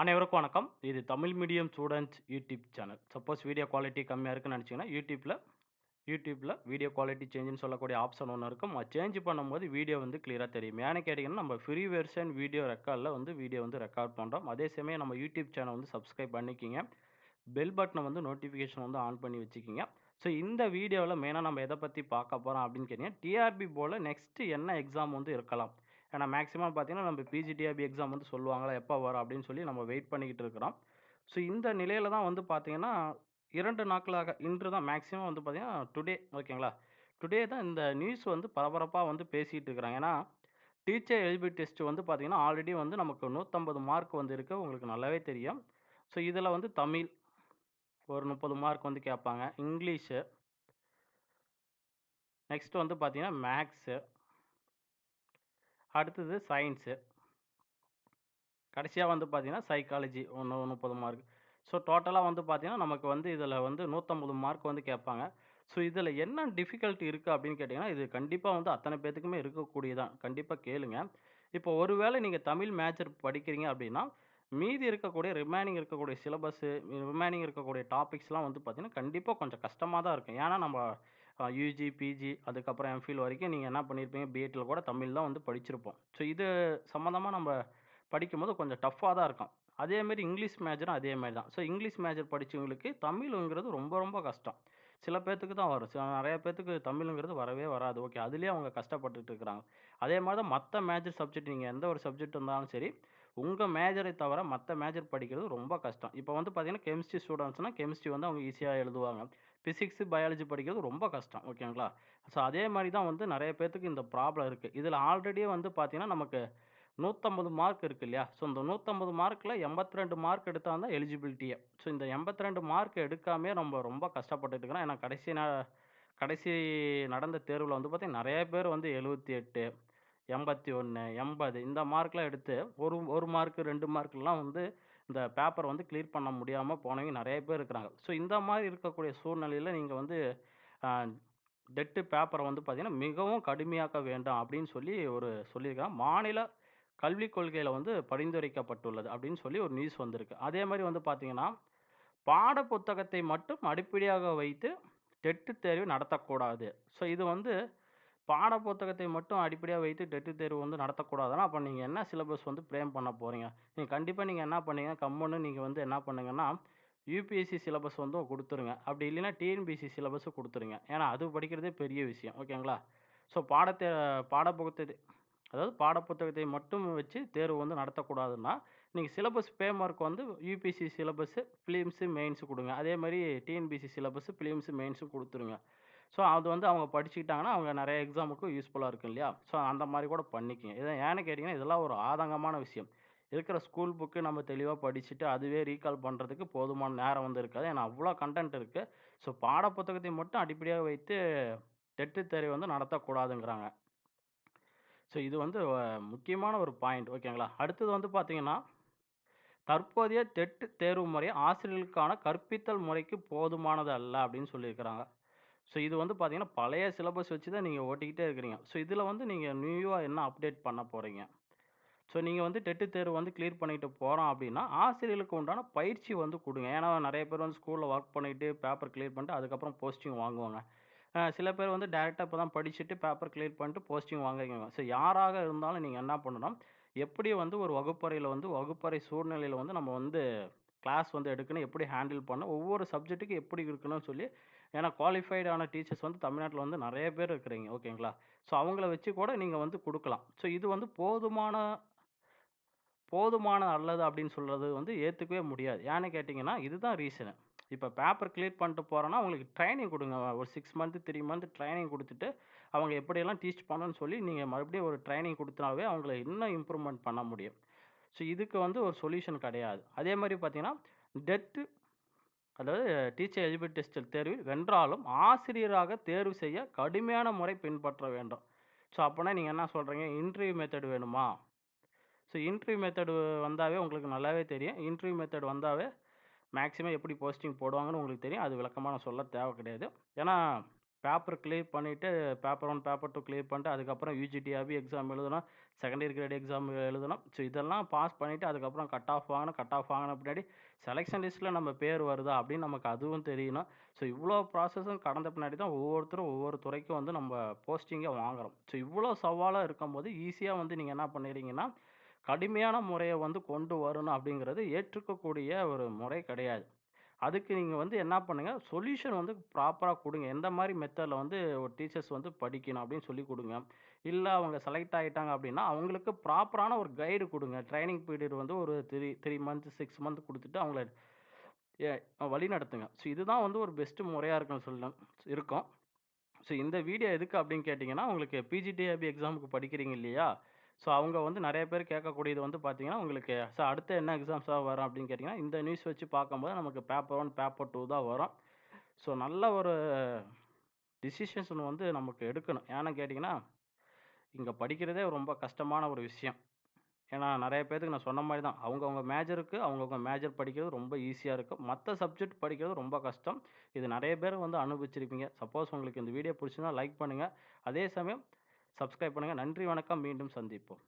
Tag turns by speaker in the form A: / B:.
A: அனைவருக்கும் வணக்கம். இது Tamil medium students YouTube channel. Suppose video quality கம்மியாக இருக்குன்னு நினச்சிங்கன்னா யூடியூப்பில் யூடியூப்பில் வீடியோ குவாலிட்டி சேஞ்சுன்னு சொல்லக்கூடிய ஆப்ஷன் ஒன்று இருக்கும். சேஞ்ச் பண்ணும்போது வீடியோ வந்து கிளியராக தெரியும். ஏன்னு கேட்டிங்கன்னா நம்ம ஃப்ரீ வெர்ஷன் வீடியோ ரெக்கார்டில் வந்து வீடியோ வந்து ரெக்கார்ட் பண்ணுறோம் அதே சமயம் நம்ம யூடியூப் சேனல் வந்து சப்ஸ்கிரைப் பண்ணிக்கிங்க. பெல் பட்டனை வந்து நோட்டிஃபிகேஷன் வந்து ஆன் பண்ணி வச்சுக்கிங்க. ஸோ இந்த வீடியோவில் மெயினாக நம்ம எதை பற்றி பார்க்க போகிறோம் அப்படின்னு கேட்டிங்கன்னா டிஆர்பி போல் நெக்ஸ்ட்டு என்ன எக்ஸாம் வந்து இருக்கலாம்? ஏன்னா மேக்ஸிமம் பார்த்தீங்கன்னா, நம்ம பிஜி எக்ஸாம் வந்து சொல்லுவாங்களா, எப்போ வரும் அப்படின்னு சொல்லி நம்ம வெயிட் பண்ணிக்கிட்டு இருக்கிறோம். ஸோ இந்த நிலையில் தான் வந்து பார்த்தீங்கன்னா, இரண்டு நாட்களாக இன்று தான் மேக்ஸிமம் வந்து பார்த்தீங்கன்னா, டுடே ஓகேங்களா? டுடே தான் இந்த நியூஸ் வந்து பரபரப்பாக வந்து பேசிகிட்டு இருக்கிறாங்க. ஏன்னா, டீச்சர் எலிஜிபிலிட்டி டெஸ்ட் வந்து பார்த்தீங்கன்னா, ஆல்ரெடி வந்து நமக்கு 150 மார்க் வந்து இருக்குது உங்களுக்கு நல்லாவே தெரியும். ஸோ இதில் வந்து தமிழ் ஒரு 30 மார்க் வந்து கேட்பாங்க. இங்கிலீஷு நெக்ஸ்ட் வந்து பார்த்தீங்கன்னா, மேக்ஸு அடுத்தது சயின்ஸு. கடைசியாக வந்து பார்த்தீங்கன்னா, சைக்காலஜி ஒன்று முப்பது மார்க். ஸோ டோட்டலாக வந்து பார்த்தீங்கன்னா, நமக்கு வந்து இதில் வந்து 150 மார்க் வந்து கேட்பாங்க. ஸோ இதில் என்ன டிஃபிகல்ட்டி இருக்குது அப்படின்னு கேட்டிங்கன்னா இது கண்டிப்பாக வந்து அத்தனை பேத்துக்குமே இருக்கக்கூடியதான். கண்டிப்பாக கேளுங்க. இப்போ ஒருவேளை நீங்கள் தமிழ் மேஜர் படிக்கிறீங்க அப்படின்னா, மீதி இருக்கக்கூடிய ரிமைனிங் இருக்கக்கூடிய சிலபஸ்ஸு ரிமைனிங் இருக்கக்கூடிய டாபிக்ஸ்லாம் வந்து பார்த்தீங்கன்னா, கண்டிப்பாக கொஞ்சம் கஷ்டமாக தான் இருக்கும். ஏன்னா நம்ம யூஜி பிஜி அதுக்கப்புறம் எம்ஃபில் வரைக்கும் நீங்கள் என்ன பண்ணியிருப்பீங்க, பிஎட்ல கூட தமிழ் தான் வந்து படிச்சிருப்போம். ஸோ இது சம்மந்தமாக நம்ம படிக்கும்போது கொஞ்சம் டஃப்பாக தான் இருக்கும். அதேமாரி இங்கிலீஷ் மேஜரும் அதே மாதிரி தான். ஸோ இங்கிலீஷ் மேஜர் படித்தவங்களுக்கு தமிழுங்கிறது ரொம்ப ரொம்ப கஷ்டம். சில பேர்த்துக்கு தான் வரும். சில நிறைய பேர்த்துக்கு தமிழுங்கிறது வரவே வராது. ஓகே. அதுலேயே அவங்க கஷ்டப்பட்டுட்டு இருக்கிறாங்க. அதே மாதிரி தான் மற்ற மேஜர் சப்ஜெக்ட் நீங்கள் எந்த ஒரு சப்ஜெக்ட் இருந்தாலும் சரி, உங்கள் மேஜரை தவிர மற்ற மேஜர் படிக்கிறது ரொம்ப கஷ்டம். இப்போ வந்து பார்த்தீங்கன்னா, கெமிஸ்ட்ரி ஸ்டூடெண்ட்ஸ்னால் கெமிஸ்ட்ரி வந்து அவங்க ஈஸியாக எழுதுவாங்க. ஃபிசிக்ஸு பயாலஜி படிக்கிறது ரொம்ப கஷ்டம். ஓகேங்களா? ஸோ அதே மாதிரி தான் வந்து நிறைய பேர்த்துக்கு இந்த ப்ராப்ளம் இருக்குது இதில் ஆல்ரெடியே வந்து பார்த்திங்கன்னா நமக்கு 150 மார்க் இருக்கு இல்லையா? ஸோ இந்த நூற்றம்பது மார்க்கில் எண்பத்தி ரெண்டு மார்க் எடுத்தால் தான் எலிஜிபிலிட்டியே. ஸோ இந்த 82 மார்க் எடுக்காமே நம்ம ரொம்ப கஷ்டப்பட்டுட்டு ஏன்னா கடைசி ந கடைசி நடந்த தேர்வில் வந்து பார்த்திங்கன்னா நிறைய பேர் வந்து 78, 81, 80 இந்த மார்க்லாம் எடுத்து ஒரு ஒரு மார்க் ரெண்டு மார்க்லாம் வந்து இந்த பேப்பர் வந்து கிளியர் பண்ண முடியாமல் போனவங்க நிறைய பேர் இருக்கிறாங்க. ஸோ இந்த மாதிரி இருக்கக்கூடிய சூழ்நிலையில் நீங்கள் வந்து டெட்டு பேப்பரை வந்து பார்த்தீங்கன்னா, மிகவும் கடுமையாக்க வேண்டாம் அப்படின்னு சொல்லி ஒரு சொல்லியிருக்காங்க. மாநில கல்விக் கொள்கையில் வந்து பரிந்துரைக்கப்பட்டுள்ளது அப்படின்னு சொல்லி ஒரு நியூஸ் வந்திருக்கு. அதே மாதிரி வந்து பார்த்தீங்கன்னா, பாட புத்தகத்தை மட்டும் அடிப்படையாக வைத்து டெட்டு தேர்வு நடத்தக்கூடாது. ஸோ இது வந்து பாட புத்தகத்தை மட்டும் அடிப்படையாக வைத்து டெட்டு தேர்வு வந்து நடத்தக்கூடாதுன்னா, அப்போ நீங்கள் என்ன சிலபஸ் வந்து ஃப்ரேம் பண்ண போகிறீங்க நீங்கள் கண்டிப்பாக நீங்கள் என்ன பண்ணீங்க, கம்முன்னு நீங்கள் வந்து என்ன பண்ணுங்கன்னா, யூபிஎஸ்சி சிலபஸ் வந்து கொடுத்துருங்க. அப்படி இல்லைன்னா டிஎன்பிஎஸ்சி சிலபஸ் கொடுத்துருங்க. ஏன்னா அது படிக்கிறதே பெரிய விஷயம். ஓகேங்களா? ஸோ பாடத்த பாடப்புத்தகத்தை அதாவது பாட புத்தகத்தை மட்டும் வச்சு தேர்வு வந்து நடத்தக்கூடாதுன்னா, நீங்கள் சிலபஸ் பேமார்க் வந்து யூபிஎஸ்சி சிலபஸ், ஃபிலிம்ஸு மெயின்ஸு கொடுங்க. அதே மாதிரி டிஎன்பிஎஸ்சி சிலபஸ், ஃபிலிம்ஸு மெயின்ஸும் கொடுத்துருங்க. ஸோ அது வந்து அவங்க படிச்சுக்கிட்டாங்கன்னா, அவங்க நிறைய எக்ஸாமுக்கு யூஸ்ஃபுல்லாக இருக்கும் இல்லையா? ஸோ அந்த மாதிரி கூட பண்ணிக்கங்க. இதை ஏன்னு கேட்டிங்கன்னா இதெல்லாம் ஒரு ஆதங்கமான விஷயம். இருக்கிற ஸ்கூல் புக்கு நம்ம தெளிவாக படிச்சுட்டு, அதுவே ரீகால் பண்ணுறதுக்கு போதுமான நேரம் வந்து இருக்காது. ஏன்னா அவ்வளோ கன்டென்ட் இருக்குது ஸோ பாட புத்தகத்தை மட்டும் அடிப்படையாக வைத்து டெட் தேர்வு வந்து நடத்தக்கூடாதுங்கிறாங்க. ஸோ இது வந்து முக்கியமான ஒரு பாயிண்ட் ஓகேங்களா? அடுத்தது வந்து பார்த்தீங்கன்னா, தற்போதைய தெட்டு தேர்வு முறை ஆசிரியர்களுக்கான கற்பித்தல் முறைக்கு போதுமானது அல்ல அப்படின்னு சொல்லியிருக்கிறாங்க. ஸோ இது வந்து பார்த்தீங்கன்னா, பழைய சிலபஸ் வச்சு தான் நீங்கள் ஓட்டிக்கிட்டே இருக்கிறீங்க. ஸோ இதில் வந்து நீங்கள் நியூவாக என்ன அப்டேட் பண்ண போகிறீங்க ஸோ நீங்கள் வந்து டெட்டு தேர்வு வந்து கிளியர் பண்ணிட்டு போகிறோம் அப்படின்னா, ஆசிரியர்களுக்கு உண்டான பயிற்சி வந்து கொடுங்க ஏன்னா நிறைய பேர் வந்து ஸ்கூலில் ஒர்க் பண்ணிவிட்டு பேப்பர் கிளியர் பண்ணிட்டு அதுக்கப்புறம் போஸ்டிங் வாங்குவாங்க. சில பேர் வந்து டேரெக்டாக இப்போ தான் படிச்சுட்டு பேப்பர் கிளியர் பண்ணிட்டு போஸ்டிங் வாங்குறீங்க. ஸோ யாராக இருந்தாலும் நீங்கள் என்ன பண்ணணும், எப்படி வந்து ஒரு வகுப்பறையில் வந்து வகுப்பறை சூழ்நிலையில் வந்து நம்ம வந்து கிளாஸ் வந்து எடுக்கணும், எப்படி ஹேண்டில் பண்ணணும், ஒவ்வொரு சப்ஜெக்ட்டுக்கு எப்படி இருக்கணும்னு சொல்லி ஏன்னா குவாலிஃபைடான டீச்சர்ஸ் வந்து தமிழ்நாட்டில் வந்து நிறைய பேர் இருக்கிறீங்க. ஓகேங்களா? ஸோ அவங்கள வச்சு கூட நீங்கள் வந்து கொடுக்கலாம் ஸோ இது வந்து போதுமான போதுமான நல்லது அப்படின்னு சொல்கிறது வந்து ஏற்றுக்கவே முடியாது. ஏன்னு கேட்டிங்கன்னா இதுதான் ரீசனு. இப்போ பேப்பர் கிளியர் பண்ணிட்டு போகிறோன்னா அவங்களுக்கு ட்ரைனிங் கொடுங்க ஒரு சிக்ஸ் மந்த், 3 மந்த் ட்ரைனிங் கொடுத்துட்டு அவங்க எப்படியெல்லாம் டீச் பண்ணணும்னு சொல்லி நீங்கள் மறுபடியும் ஒரு ட்ரைனிங் கொடுத்தாவே அவங்கள இன்னும் இம்ப்ரூவ்மெண்ட் பண்ண முடியும். ஸோ இதுக்கு வந்து ஒரு சொல்யூஷன் கிடையாது. அதே மாதிரி பார்த்தீங்கன்னா, டெத்து அதாவது டீச்சர் எலிபிட் டெஸ்ட் தேர்வில் வென்றாலும் ஆசிரியராக தேர்வு செய்ய கடுமையான முறை பின்பற்ற வேண்டும். ஸோ அப்போனா நீங்கள் என்ன சொல்கிறீங்க இன்டர்வியூ மெத்தட் வேணுமா? ஸோ இன்டர்வியூ மெத்தடு வந்தாவே உங்களுக்கு நல்லாவே தெரியும். இன்டர்வியூ மெத்தட் வந்தாவே மேக்ஸிமம் எப்படி போஸ்டிங் போடுவாங்கன்னு உங்களுக்கு தெரியும். அது விளக்கமாக நான் சொல்ல தேவை கிடையாது. ஏன்னா பேப்பர் கிளியர் பண்ணிவிட்டு paper one paper two clear பண்ணிட்டு அதுக்கப்புறம் யூஜிடிஆபி எக்ஸாம் எழுதணும். செகண்டரி கிரேட் எக்ஸாம் எழுதணும். ஸோ இதெல்லாம் பாஸ் பண்ணிவிட்டு அதுக்கப்புறம் கட் ஆஃப் வாங்கணும். கட் ஆஃப் வாங்கின பின்னாடி செலெக்ஷன் லிஸ்ட்டில் நம்ம பேர் வருதா அப்படின்னு நமக்கு அதுவும் தெரியணும். ஸோ இவ்வளோ ப்ராசஸும் கடந்த பின்னாடி தான் ஒவ்வொருத்தரும் ஒவ்வொரு துறைக்கும் வந்து நம்ம போஸ்டிங்கே வாங்குறோம். ஸோ இவ்வளோ சவாலாக இருக்கும்போது ஈஸியாக வந்து நீங்கள் என்ன பண்ணுறீங்கன்னா கடுமையான முறையை வந்து கொண்டு வரணும் அப்படிங்கிறது ஏற்றுக்கக்கூடிய ஒரு முறை கிடையாது. அதுக்கு நீங்கள் வந்து என்ன பண்ணுங்க, சொல்யூஷன் வந்து ப்ராப்பரா குடுங்க. எந்த மாரி மெத்தட்ல வந்து ஒரு டீச்சர்ஸ் வந்து படிக்கணும் அப்படின்னு சொல்லிக் குடுங்க. இல்ல அவங்க செலக்ட் ஆயிட்டாங்க அப்படின்னா, அவங்களுக்கு ப்ராப்பரான ஒரு கைடு குடுங்க. ட்ரெய்னிங் பீரியட் வந்து ஒரு 3 3 மந்த், 6 மந்த் குடுத்துட்டு அவங்கள எ வழிநடத்துங்க. ஸோ இதுதான் வந்து ஒரு பெஸ்ட் முறையா இருக்குன்னு சொல்லலாம் இருக்கும். ஸோ இந்த வீடியோ எதுக்கு அப்படின்னு கேட்டீங்கன்னா, உங்களுக்கு பிஜிடிஏபி எக்ஸாமுக்கு படிக்கிறீங்க இல்லையா? ஸோ அவங்க வந்து நிறைய பேர் கேட்கக்கூடியது வந்து பார்த்தீங்கன்னா, உங்களுக்கு சார் அடுத்து என்ன எக்ஸாம்ஸாக வரும் அப்படின்னு கேட்டிங்கன்னா இந்த நியூஸ் வச்சு பார்க்கும்போது நமக்கு பேப்பர் ஒன் பேப்பர் டூ தான் வரும். ஸோ நல்ல ஒரு டிசிஷன்ஸ் வந்து நமக்கு எடுக்கணும். ஏன்னு கேட்டிங்கன்னா இங்கே படிக்கிறதே ரொம்ப கஷ்டமான ஒரு விஷயம். ஏன்னா நிறைய பேர்த்துக்கு நான் சொன்ன மாதிரி தான். அவங்கவுங்க மேஜருக்கு அவங்கவுங்க மேஜர் படிக்கிறது ரொம்ப ஈஸியாக இருக்கும். மற்ற சப்ஜெக்ட் படிக்கிறது ரொம்ப கஷ்டம். இது நிறைய பேர் வந்து அனுபவிச்சிருப்பீங்க. சப்போஸ் உங்களுக்கு இந்த வீடியோ பிடிச்சிருந்தா லைக் பண்ணுங்கள் அதே சமயம் சப்ஸ்கிரைப் பண்ணுங்கள் நன்றி, வணக்கம். மீண்டும் சந்திப்போம்.